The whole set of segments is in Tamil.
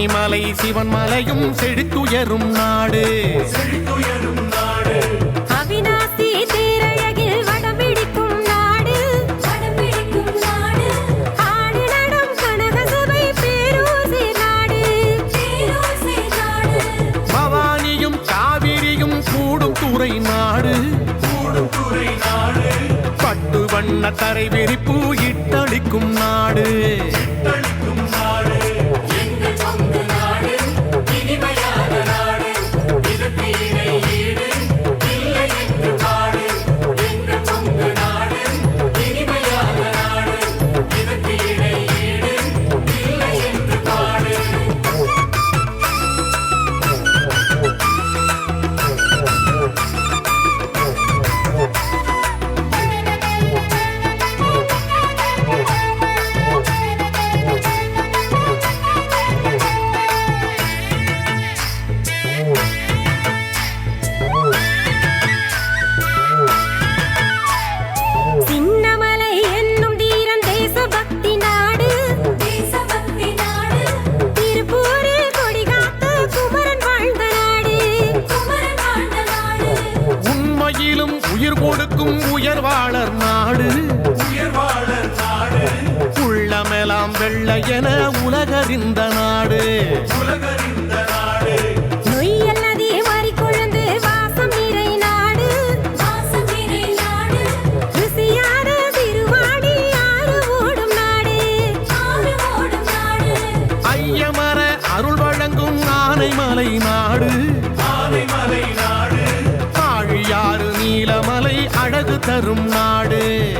சென்னிமலை சிவன் மலையும் செழித்துயரும் நாடு. அவிநாசி தேரழகில் வடம்பிடிக்கும் நாடு. ஆடு நடம் கனகசபை பேரூசி நாடு. பேரூசி நாடு பவானியும் காவிரியும் கூடும் துறை நாடு. பட்டு வண்ண தரை விரிப்பு இட்டளிக்கும் நாடு. உலகறிந்த நாடு. நொய்யல் நதி மாறிக்கொழுந்து வாசம் நிறை நாடு. வாசம் நிறை நாடு. ருசியான திருவாடி ஆறு ஓடும் நாடு. ஆறு ஓடும் நாடு. ஐயமர அருள் வழங்கும் ஆனைமலை நாடு. ஆழியாறு நீலமலை அழகு தரும் நாடு.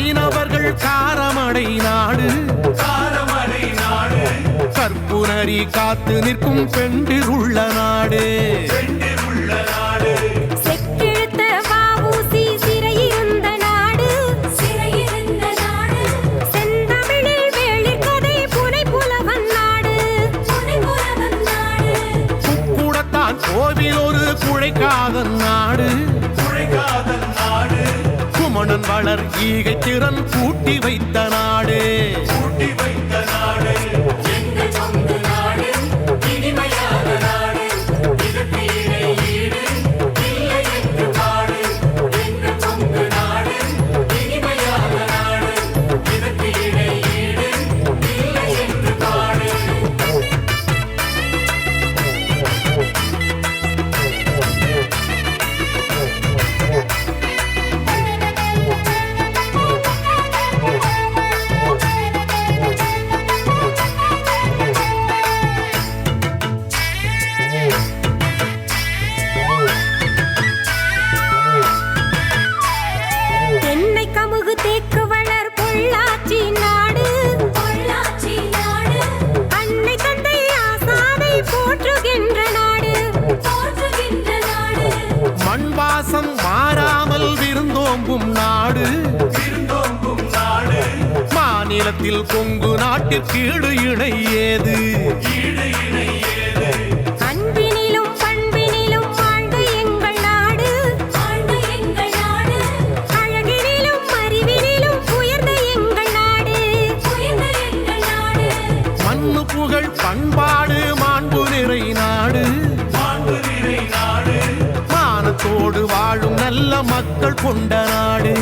வைணவர்கள் காரமடை நாடு. கற்புனரி காத்து நிற்கும் பெண்டிருள்ள நாடு. நாடு. நாடு நாடு நாடு. கோவில் ஒரு குழைக்காத நாடு. குமணன் வளர் ஈகை திறன் கூட்டி வைத்த நாடு கூட்டி வைத்த நாடு. விருந்தோம்பும் நாடு. மாநிலத்தில் கொங்கு நாட்டிற்கீடு இணை ஏது கொண்ட நாடு.